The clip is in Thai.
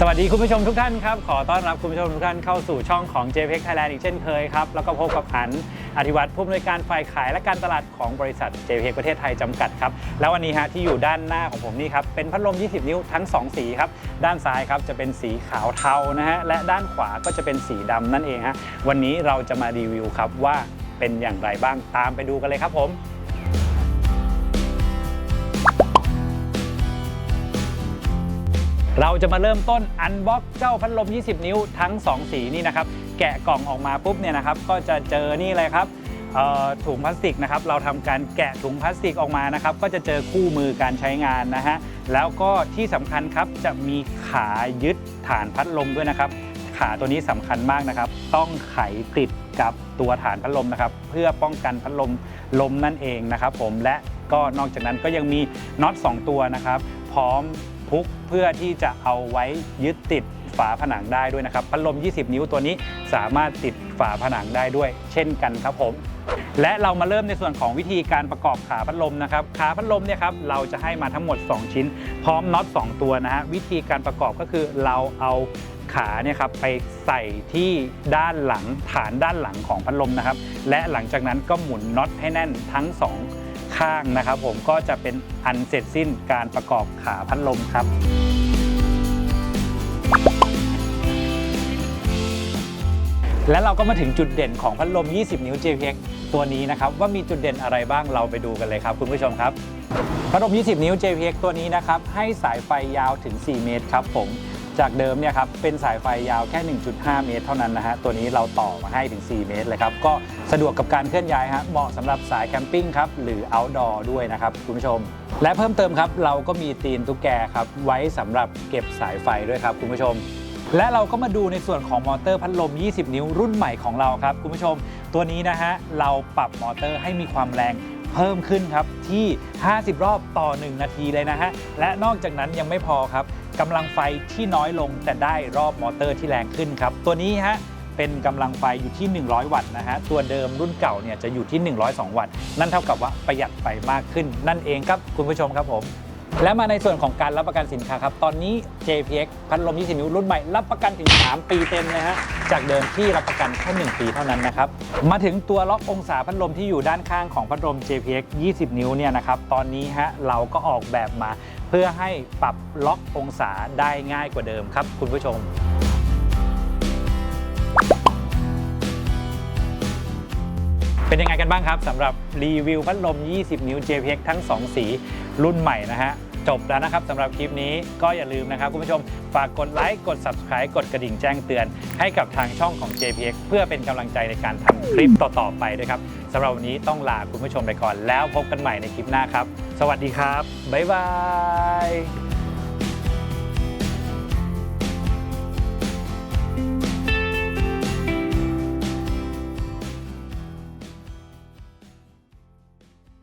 สวัสดีคุณผู้ชมทุกท่านครับ ขอต้อนรับคุณผู้ชมทุกท่านเข้าสู่ช่องของ JPEX Thailand อีกเช่นเคยครับ แล้วก็พบกับอันอธิวัตรผู้อำนวยการฝ่ายขายและการตลาดของบริษัท JPEX ประเทศไทยจำกัดครับ แล้ววันนี้ฮะที่อยู่ด้านหน้าของผมนี่ครับ เป็นพัดลม 20 นิ้วทั้ง 2 สีครับ ด้านซ้ายครับจะเป็นสีขาวเทานะฮะ และด้านขวาก็จะเป็นสีดำนั่นเองฮะ วันนี้เราจะมารีวิวครับว่าเป็นอย่างไรบ้าง ตามไปดูกันเลยครับผม เราจะมาเริ่มต้นอันบ็อกเจ้าพัดลม 20 นิ้วทั้ง 2 สีนี่นะครับ แกะกล่องออกมาปุ๊บเนี่ยนะครับ ก็จะเจอนี่เลยครับถุงพลาสติกนะครับ เราทำการแกะถุงพลาสติกออกมานะครับ ก็จะเจอคู่มือการใช้งานนะฮะ แล้วก็ที่สำคัญครับจะมีขายึดฐานพัดลมด้วยนะครับ ขาตัวนี้สำคัญมากนะครับ ต้องไขติดกับตัวฐานพัดลมนะครับ เพื่อป้องกันพัดลมลมนั่นเองนะครับ ผมและก็นอกจากนั้นก็ยังมีน็อต2ตัวนะครับ พร้อม พุกเพื่อที่จะเอาไว้ยึดติดฝาผนังได้ด้วยนะครับพัดลม 20 นิ้วตัวนี้สามารถติดฝาผนังได้ด้วย เช่นกันครับผมและเรามาเริ่มในส่วนของวิธีการประกอบขาพัดลมนะครับขาพัดลมเนี่ยครับเราจะให้มาทั้งหมด 2 ชิ้น พร้อมน็อต2ตัวนะฮะวิธีการประกอบก็คือเราเอาขาเนี่ยครับไปใส่ที่ด้านหลังฐานด้านหลังของพัดลมนะครับ และหลังจากนั้นก็หมุนน็อตให้แน่นทั้งสอง ข้างนะครับ ผมก็จะเป็นอันเสร็จสิ้นการประกอบขาพัดลมครับและเราก็มาถึงจุดเด่นของพัดลม 20 นิ้ว JPX ตัวนี้นะครับ ว่ามีจุดเด่นอะไรบ้างเราไปดูกันเลยครับ คุณผู้ชมครับ พัดลม 20 นิ้ว JPX ตัวนี้นะครับ ให้สายไฟยาวถึง 4 เมตรครับผม จากเดิมเนี่ยครับเป็นสายไฟยาวแค่ 1.5 เมตร เท่านั้นนะฮะตัวนี้เราต่อมาให้ถึง 4 เมตรเลยครับก็สะดวกกับการเคลื่อนย้ายฮะเหมาะสำหรับสายแคมปิ้งครับหรือ outdoor ด้วยนะครับคุณผู้ชม และเพิ่มเติมครับเราก็มีตีนตุ๊กแกครับไว้สำหรับเก็บสายไฟด้วยครับคุณผู้ชมและเราก็มาดูในส่วนของมอเตอร์พัดลม 20 นิ้วรุ่นใหม่ของเราครับ คุณผู้ชม ตัวนี้นะฮะ เราปรับมอเตอร์ให้มีความแรงเพิ่มขึ้นครับ ที่ 50 รอบต่อ 1 นาทีเลยนะฮะ และนอกจากนั้นยังไม่พอครับ กำลังไฟที่น้อยลงแต่ได้รอบมอเตอร์ที่แรงขึ้นครับ ตัวนี้ฮะเป็นกำลังไฟอยู่ที่ 100 วัตต์นะฮะ ตัวเดิมรุ่นเก่าเนี่ยจะอยู่ที่ 102 วัตต์ นั่นเท่ากับว่าประหยัดไฟมากขึ้นนั่นเองครับคุณผู้ชมครับผม และมาในส่วนของการรับประกันสินค้าครับ ตอนนี้ JPX พัดลม 20 นิ้วรุ่นใหม่ รับประกันถึง 3 ปีเต็มนะฮะ จากเดิมที่รับประกันแค่ 1 ปีเท่านั้นนะครับ มาถึงตัวล็อกองศาพัดลมที่อยู่ด้านข้างของพัดลม JPX 20 นิ้วเนี่ยนะครับ ตอนนี้ฮะเราก็ออกแบบมา เพื่อให้ปรับล็อกองศาได้ง่ายกว่าเดิมครับ คุณผู้ชมเป็นยังไงกันบ้างครับสำหรับรีวิวพัดลม 20 นิ้ว JPX ทั้ง 2 สีรุ่นใหม่นะฮะ จบแล้วนะครับสำหรับคลิปนี้ก็อย่าลืมนะครับคุณผู้ชมฝากกดไลค์กด Subscribe กดกระดิ่งแจ้งเตือน ให้กับทางช่องของ JPX เพื่อเป็นกำลังใจในการทำคลิปต่อๆไปด้วยครับสำหรับวันนี้ต้องลาคุณผู้ชมไปก่อนแล้วพบกันใหม่ในคลิปหน้าครับ สวัสดีครับบ๊ายบาย